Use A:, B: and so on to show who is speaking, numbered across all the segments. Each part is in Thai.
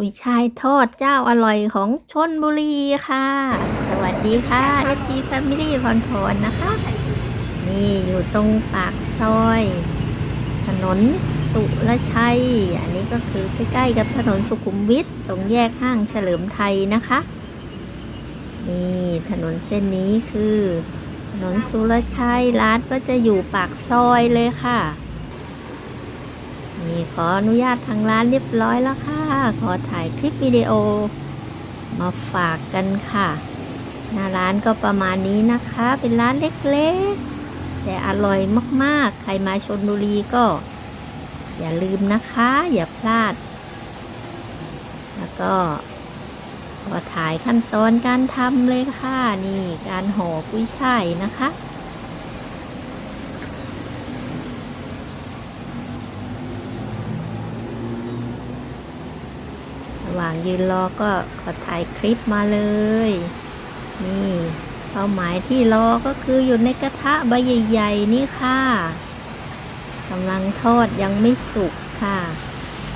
A: กุยช่ายทอดเจ้าอร่อยของชนบุรีค่ะ สวัสดีค่ะเอฟซีแฟมิลี่พรพรนะคะ นี่อยู่ตรงปากซอย ถนนสุรชัย อันนี้ก็คือใกล้ๆกับถนนสุขุมวิทตรงแยกห้างเฉลิมไทยนะคะ นี่ถนนเส้นนี้คือ ถนนสุรชัยร้านก็จะอยู่ปากซอยเลยค่ะ นี่ขออนุญาตทางร้านเรียบร้อยแล้วค่ะ ขอถ่ายคลิปวิดีโอ มาฝากกันค่ะ หน้าร้านก็ประมาณนี้นะคะ เป็นร้านเล็กๆ แต่อร่อยมากๆ ใครมาชนบุรีก็ อย่าลืมนะคะ อย่าพลาด แล้วก็ขอถ่ายขั้นตอนการทำเลยค่ะ นี่การห่อกุ้ยช่ายนะคะ ระห ว่างยืนรอก็ขอถ่ายคลิปมาเลย นี่เป้าหมายที่รอก็คืออยู่ในกระทะใบใหญ่ๆนี่ค่ะกำลังทอดยังไม่สุกค่ะ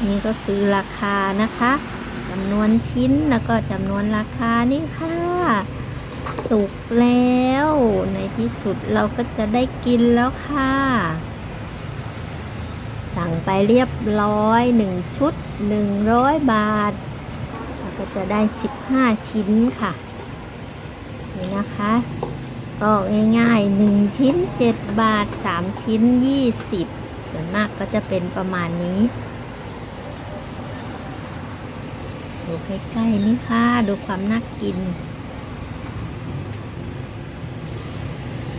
A: นี่ก็คือราคานะคะจำนวนชิ้นแล้วก็จำนวนราคานี่ค่ะ สุกแล้ว ในที่สุดเราก็จะได้กินแล้วค่ะ สั่งไปเรียบร้อยหนึ่งชุดหนึ่งร้อยบาท ก็จะได้สิบห้าชิ้นค่ะนี่นะคะ ก็ง่ายๆหนึ่งชิ้นเจ็ดบาทสามชิ้นยี่สิบส่วนมากก็จะเป็นประมาณนี้ ดูใกล้ๆนี่ค่ะ ดูความน่ากิน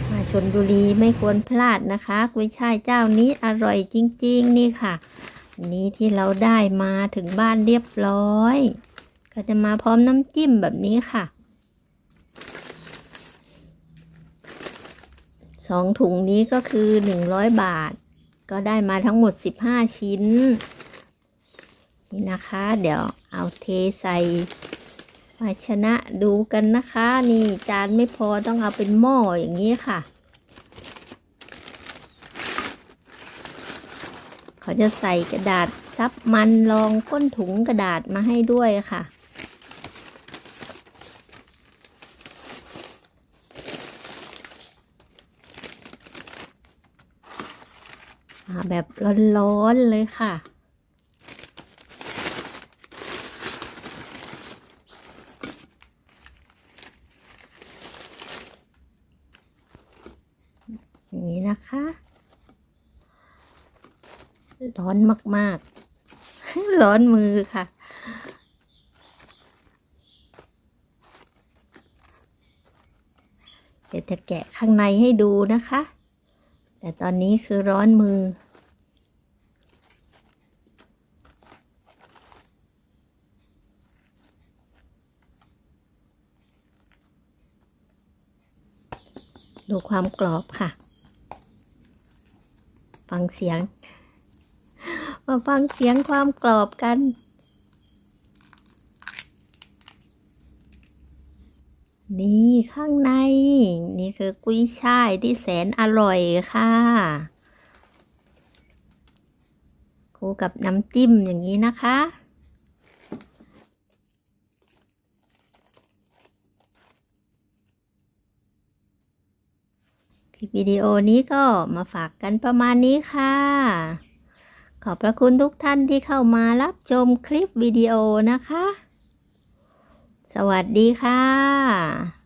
A: มาชนบุรีไม่ควรพลาดนะคะ กุ้ยช่ายเจ้านี้อร่อยจริง ๆ นี่ค่ะนนี้ที่เราได้มาถึงบ้านเรียบร้อย ก็จะมาพร้อมน้ำจิ้มแบบนี้ค่ะสองถุงนี้ก็คือหนึ่งร้อยบาท ก็ได้มาทั้งหมดสิบห้าชิ้น นี่นะคะ เดี๋ยวเอาเทใส่ภาชนะดูกันนะคะ นี่จานไม่พอต้องเอาเป็นหม้ออย่างนี้ค่ะ เขาจะใส่กระดาษซับมันรองก้นถุงกระดาษมาให้ด้วยค่ะ มาแบบร้อนๆเลยค่ะ อย่างนี้นะคะ ร้อนมากๆ ร้อนมือค่ะเดี๋ยวจะแกะข้างในให้ดูนะคะ แต่ตอนนี้คือร้อนมือ ดูความกรอบค่ะ ฟังเสียง มาฟังเสียงความกรอบกัน นี่ข้างใน นี่คือกุ้ยช่ายที่แสนอร่อยค่ะคู่กับน้ำจิ้มอย่างนี้นะคะ ค ลิปวิดีโอนี้ก็มาฝากกันประมาณนี้ค่ะ ขอบพระคุณทุกท่านที่เข้ามารับชมคลิปวิดีโอนะคะ สวัสดีค่ะ